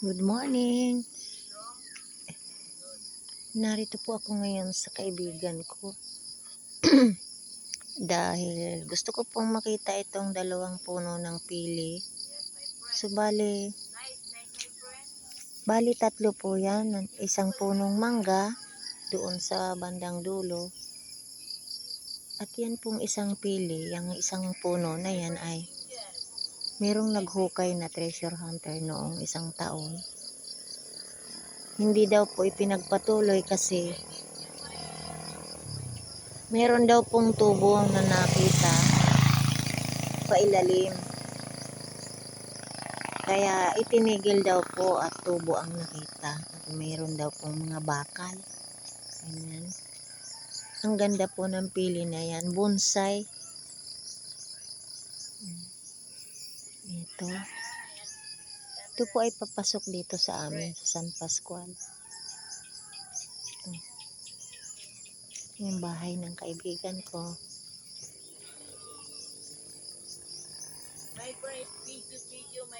Good morning. Narito po ako ngayon sa kaibigan ko. Dahil gusto ko pong makita itong dalawang puno ng pili. So, bali, bali tatlo po yan. Isang punong mangga doon sa bandang dulo. At yan pong isang pili, yung isang puno na yan ay merong naghukay na treasure hunter noong isang taon. Hindi daw po ipinagpatuloy kasi meron daw pong tubo na nakita pailalim. Kaya itinigil daw po at tubo ang nakita. At meron daw pong mga bakal. Ganyan. Ang ganda po ng pili na yan. Bonsai. Ito. Ito po ay papasok dito sa amin sa San Pascual. Ito. Yung bahay ng kaibigan ko. Friend, video, video, my